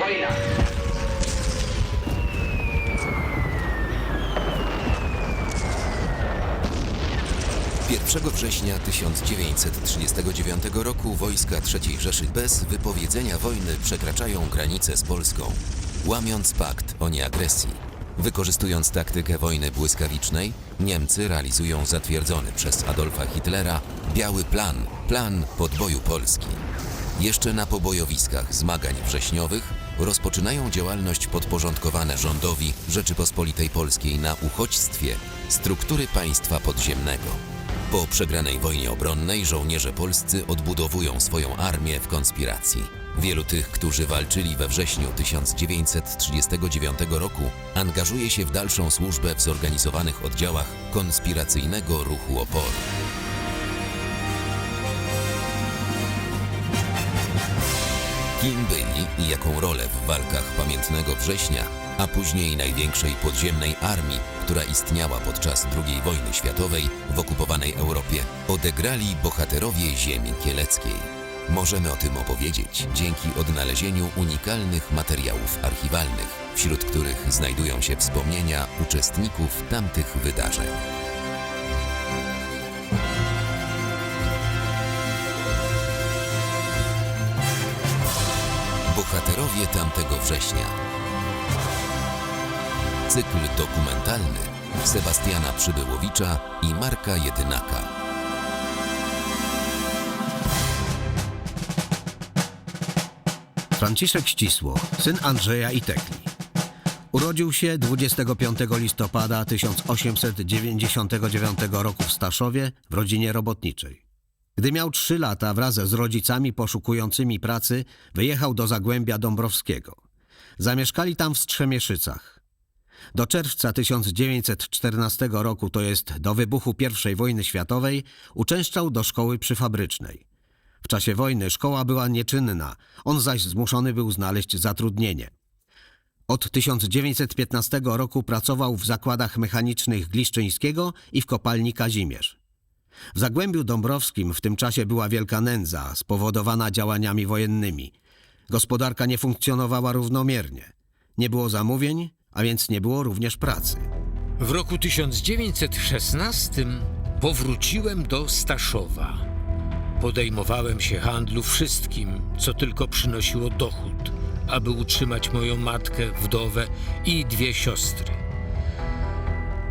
Wojna! 1 września 1939 roku wojska III Rzeszy bez wypowiedzenia wojny przekraczają granicę z Polską, łamiąc pakt o nieagresji. Wykorzystując taktykę wojny błyskawicznej, Niemcy realizują zatwierdzony przez Adolfa Hitlera biały plan, plan podboju Polski. Jeszcze na pobojowiskach zmagań wrześniowych rozpoczynają działalność podporządkowane rządowi Rzeczypospolitej Polskiej na uchodźstwie struktury państwa podziemnego. Po przegranej wojnie obronnej żołnierze polscy odbudowują swoją armię w konspiracji. Wielu tych, którzy walczyli we wrześniu 1939 roku, angażuje się w dalszą służbę w zorganizowanych oddziałach konspiracyjnego ruchu oporu. Kim byli i jaką rolę w walkach pamiętnego września, a później największej podziemnej armii, która istniała podczas II wojny światowej w okupowanej Europie, odegrali bohaterowie ziemi kieleckiej. Możemy o tym opowiedzieć dzięki odnalezieniu unikalnych materiałów archiwalnych, wśród których znajdują się wspomnienia uczestników tamtych wydarzeń. Bohaterowie tamtego września. Cykl dokumentalny Sebastiana Przybyłowicza i Marka Jedynaka. Franciszek Ścisło, syn Andrzeja i Tekli. Urodził się 25 listopada 1899 roku w Staszowie w rodzinie robotniczej. Gdy miał 3 lata, wraz z rodzicami poszukującymi pracy, wyjechał do Zagłębia Dąbrowskiego. Zamieszkali tam w Strzemieszycach. Do czerwca 1914 roku, to jest do wybuchu I wojny światowej, uczęszczał do szkoły przyfabrycznej. W czasie wojny szkoła była nieczynna, on zaś zmuszony był znaleźć zatrudnienie. Od 1915 roku pracował w zakładach mechanicznych Gliszczyńskiego i w kopalni Kazimierz. W Zagłębiu Dąbrowskim w tym czasie była wielka nędza spowodowana działaniami wojennymi. Gospodarka nie funkcjonowała równomiernie. Nie było zamówień, a więc nie było również pracy. W roku 1916 powróciłem do Staszowa. Podejmowałem się handlu wszystkim, co tylko przynosiło dochód, aby utrzymać moją matkę, wdowę i dwie siostry.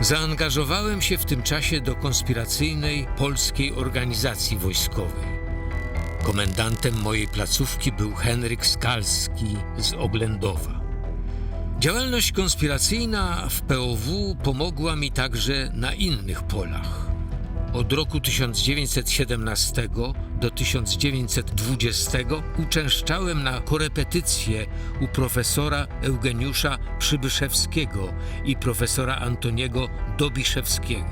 Zaangażowałem się w tym czasie do konspiracyjnej polskiej organizacji wojskowej. Komendantem mojej placówki był Henryk Skalski z Oględowa. Działalność konspiracyjna w POW pomogła mi także na innych polach. Od roku 1917 do 1920 uczęszczałem na korepetycje u profesora Eugeniusza Przybyszewskiego i profesora Antoniego Dobiszewskiego.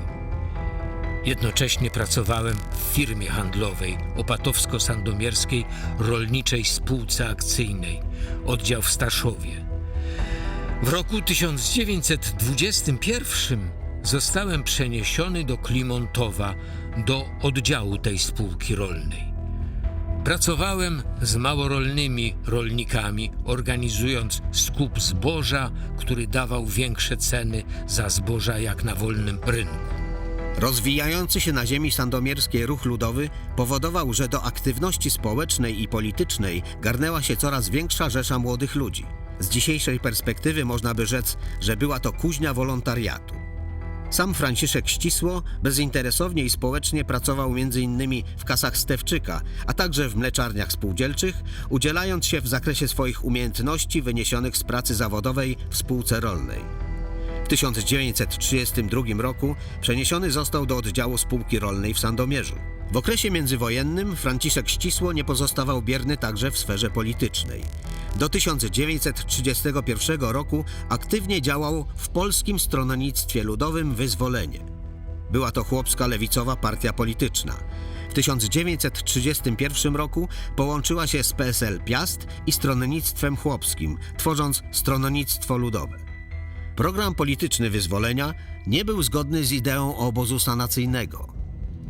Jednocześnie pracowałem w firmie handlowej opatowsko-sandomierskiej Rolniczej Spółce Akcyjnej, oddział w Staszowie. W roku 1921 zostałem przeniesiony do Klimontowa, do oddziału tej spółki rolnej. Pracowałem z małorolnymi rolnikami, organizując skup zboża, który dawał większe ceny za zboża jak na wolnym rynku. Rozwijający się na ziemi sandomierskiej ruch ludowy powodował, że do aktywności społecznej i politycznej garnęła się coraz większa rzesza młodych ludzi. Z dzisiejszej perspektywy można by rzec, że była to kuźnia wolontariatu. Sam Franciszek Ścisło bezinteresownie i społecznie pracował m.in. w kasach Stewczyka, a także w mleczarniach spółdzielczych, udzielając się w zakresie swoich umiejętności wyniesionych z pracy zawodowej w spółce rolnej. W 1932 roku przeniesiony został do oddziału spółki rolnej w Sandomierzu. W okresie międzywojennym Franciszek Ścisło nie pozostawał bierny także w sferze politycznej. Do 1931 roku aktywnie działał w polskim stronnictwie ludowym Wyzwolenie. Była to chłopska lewicowa partia polityczna. W 1931 roku połączyła się z PSL Piast i Stronnictwem Chłopskim, tworząc Stronnictwo Ludowe. Program polityczny wyzwolenia nie był zgodny z ideą obozu sanacyjnego.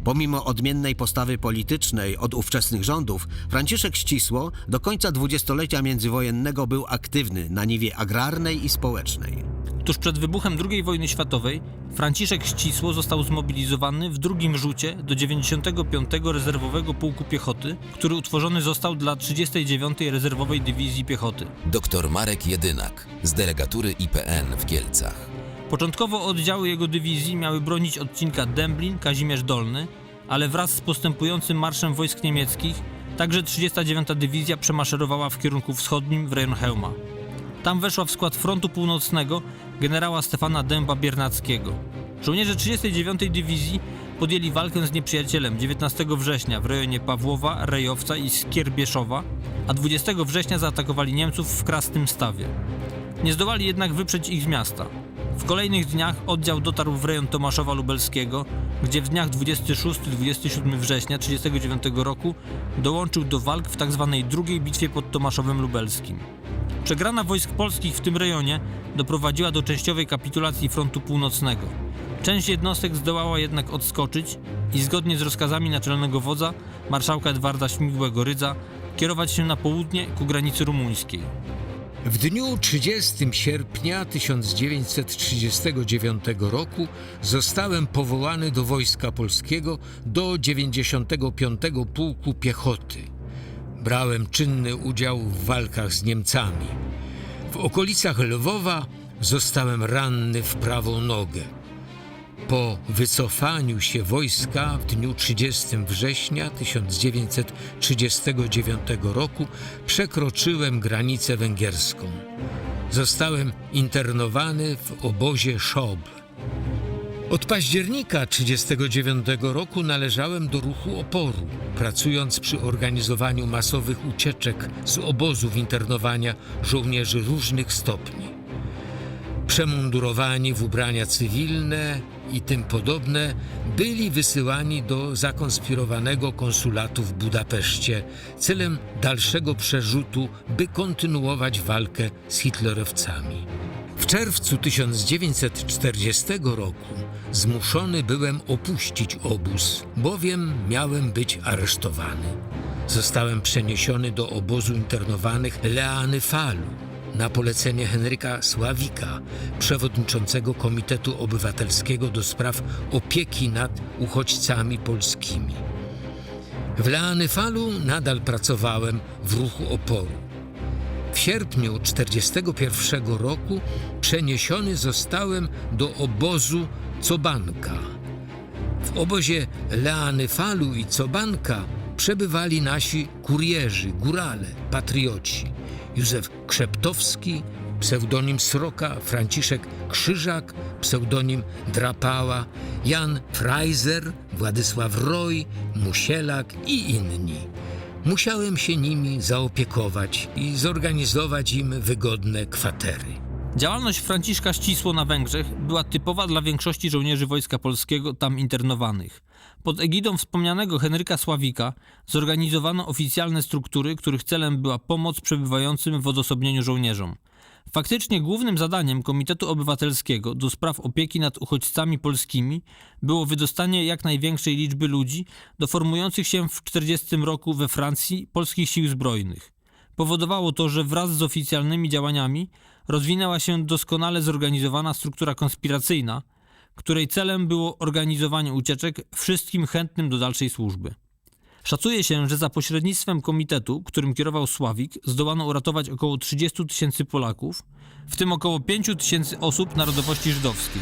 Pomimo odmiennej postawy politycznej od ówczesnych rządów, Franciszek Ścisło do końca dwudziestolecia międzywojennego był aktywny na niwie agrarnej i społecznej. Tuż przed wybuchem II wojny światowej Franciszek Ścisło został zmobilizowany w drugim rzucie do 95. Rezerwowego Pułku Piechoty, który utworzony został dla 39. Rezerwowej Dywizji Piechoty. Dr Marek Jedynak z delegatury IPN w Kielcach. Początkowo oddziały jego dywizji miały bronić odcinka Dęblin-Kazimierz Dolny, ale wraz z postępującym marszem wojsk niemieckich także 39. Dywizja przemaszerowała w kierunku wschodnim w rejon. Tam weszła w skład frontu północnego generała Stefana Dęba Biernackiego. Żołnierze 39. Dywizji podjęli walkę z nieprzyjacielem 19 września w rejonie Pawłowa, Rejowca i Skierbieszowa, a 20 września zaatakowali Niemców w Krasnym Stawie. Nie zdołali jednak wyprzeć ich z miasta. W kolejnych dniach oddział dotarł w rejon Tomaszowa Lubelskiego, gdzie w dniach 26-27 września 1939 roku dołączył do walk w tzw. drugiej bitwie pod Tomaszowem Lubelskim. Przegrana wojsk polskich w tym rejonie doprowadziła do częściowej kapitulacji frontu północnego. Część jednostek zdołała jednak odskoczyć i zgodnie z rozkazami naczelnego wodza, marszałka Edwarda Śmigłego Rydza, kierować się na południe ku granicy rumuńskiej. W dniu 30 sierpnia 1939 roku zostałem powołany do Wojska Polskiego do 95 Pułku Piechoty. Brałem czynny udział w walkach z Niemcami. W okolicach Lwowa zostałem ranny w prawą nogę. Po wycofaniu się wojska w dniu 30 września 1939 roku przekroczyłem granicę węgierską. Zostałem internowany w obozie Szobl. Od października 1939 roku należałem do ruchu oporu, pracując przy organizowaniu masowych ucieczek z obozów internowania żołnierzy różnych stopni przemundurowani w ubrania cywilne i tym podobne, byli wysyłani do zakonspirowanego konsulatu w Budapeszcie celem dalszego przerzutu, by kontynuować walkę z hitlerowcami. Czerwcu 1940 roku zmuszony byłem opuścić obóz, bowiem miałem być aresztowany. Zostałem przeniesiony do obozu internowanych Leany Falu, na polecenie Henryka Sławika, przewodniczącego Komitetu Obywatelskiego do spraw opieki nad uchodźcami polskimi. W Leanyfalu nadal pracowałem w ruchu oporu. Sierpniu 1941 roku przeniesiony zostałem do obozu Cobanka. W obozie Leanyfalu i Cobanka przebywali nasi kurierzy, górale, patrioci. Józef Krzeptowski, pseudonim Sroka, Franciszek Krzyżak, pseudonim Drapała, Jan Freiser, Władysław Roj, Musielak i inni. Musiałem się nimi zaopiekować i zorganizować im wygodne kwatery. Działalność Franciszka Ścisło na Węgrzech była typowa dla większości żołnierzy Wojska Polskiego tam internowanych. Pod egidą wspomnianego Henryka Sławika zorganizowano oficjalne struktury, których celem była pomoc przebywającym w odosobnieniu żołnierzom. Faktycznie głównym zadaniem Komitetu Obywatelskiego do spraw opieki nad uchodźcami polskimi było wydostanie jak największej liczby ludzi do formujących się w 1940 roku we Francji polskich sił zbrojnych. Powodowało to, że wraz z oficjalnymi działaniami rozwinęła się doskonale zorganizowana struktura konspiracyjna, której celem było organizowanie ucieczek wszystkim chętnym do dalszej służby. Szacuje się, że za pośrednictwem komitetu, którym kierował Sławik, zdołano uratować około 30 tysięcy Polaków, w tym około 5 tysięcy osób narodowości żydowskiej.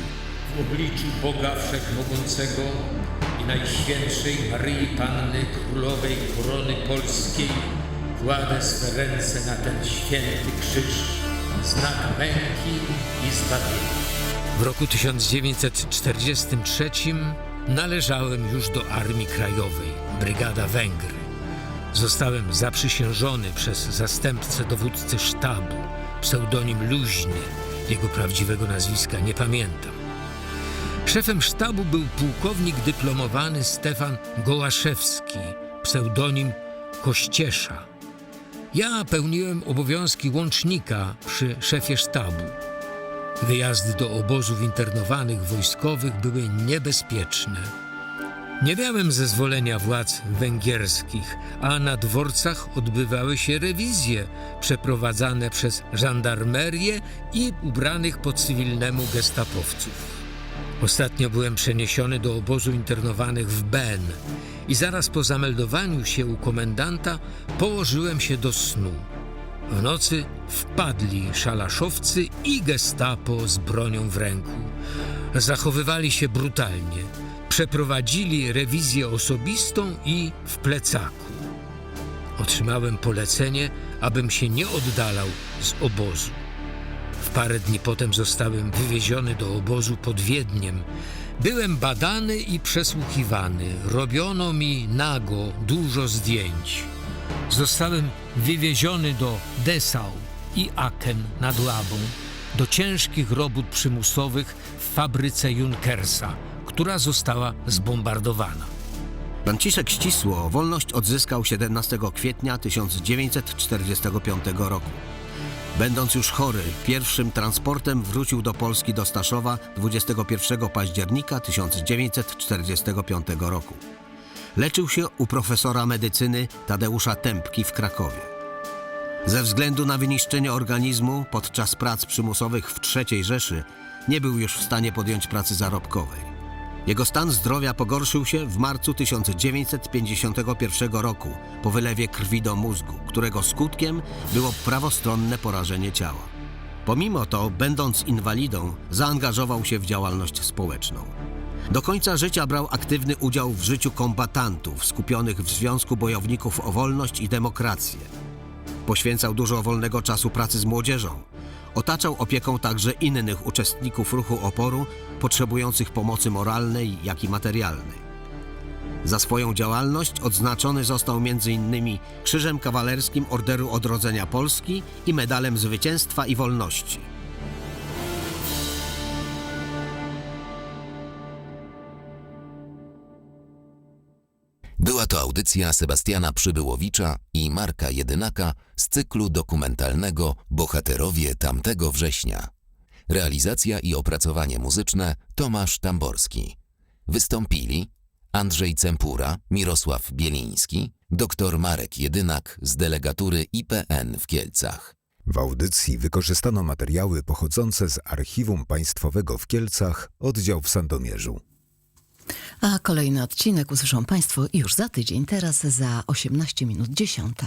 W obliczu Boga Wszechmogącego i Najświętszej Maryi Panny Królowej Korony Polskiej kładę swe ręce na ten święty krzyż, znak męki i zbawienia. W roku 1943 należałem już do Armii Krajowej, Brygada Węgry. Zostałem zaprzysiężony przez zastępcę dowódcy sztabu, pseudonim Luźny, jego prawdziwego nazwiska nie pamiętam. Szefem sztabu był pułkownik dyplomowany Stefan Gołaszewski, pseudonim Kościesza. Ja pełniłem obowiązki łącznika przy szefie sztabu. Wyjazdy do obozów internowanych wojskowych były niebezpieczne. Nie miałem zezwolenia władz węgierskich, a na dworcach odbywały się rewizje przeprowadzane przez żandarmerię i ubranych po cywilnemu gestapowców. Ostatnio byłem przeniesiony do obozu internowanych w Ben i zaraz po zameldowaniu się u komendanta położyłem się do snu. W nocy wpadli szalaszowcy i gestapo z bronią w ręku. Zachowywali się brutalnie. Przeprowadzili rewizję osobistą i w plecaku. Otrzymałem polecenie, abym się nie oddalał z obozu. W parę dni potem zostałem wywieziony do obozu pod Wiedniem. Byłem badany i przesłuchiwany. Robiono mi nago dużo zdjęć. Zostałem wywieziony do Dessau i Aachen nad Łabą, do ciężkich robót przymusowych w fabryce Junkersa, która została zbombardowana. Franciszek Ścisło wolność odzyskał 17 kwietnia 1945 roku. Będąc już chory, pierwszym transportem wrócił do Polski do Staszowa 21 października 1945 roku. Leczył się u profesora medycyny Tadeusza Tępki w Krakowie. Ze względu na wyniszczenie organizmu podczas prac przymusowych w III Rzeszy nie był już w stanie podjąć pracy zarobkowej. Jego stan zdrowia pogorszył się w marcu 1951 roku po wylewie krwi do mózgu, którego skutkiem było prawostronne porażenie ciała. Pomimo to, będąc inwalidą, zaangażował się w działalność społeczną. Do końca życia brał aktywny udział w życiu kombatantów skupionych w Związku Bojowników o Wolność i Demokrację. Poświęcał dużo wolnego czasu pracy z młodzieżą. Otaczał opieką także innych uczestników ruchu oporu, potrzebujących pomocy moralnej, jak i materialnej. Za swoją działalność odznaczony został m.in. Krzyżem Kawalerskim Orderu Odrodzenia Polski i Medalem Zwycięstwa i Wolności. Była to audycja Sebastiana Przybyłowicza i Marka Jedynaka z cyklu dokumentalnego Bohaterowie tamtego września. Realizacja i opracowanie muzyczne Tomasz Tamborski. Wystąpili Andrzej Cempura, Mirosław Bieliński, dr Marek Jedynak z delegatury IPN w Kielcach. W audycji wykorzystano materiały pochodzące z Archiwum Państwowego w Kielcach, oddział w Sandomierzu. A kolejny odcinek usłyszą Państwo już za tydzień, teraz za 18 minut 10.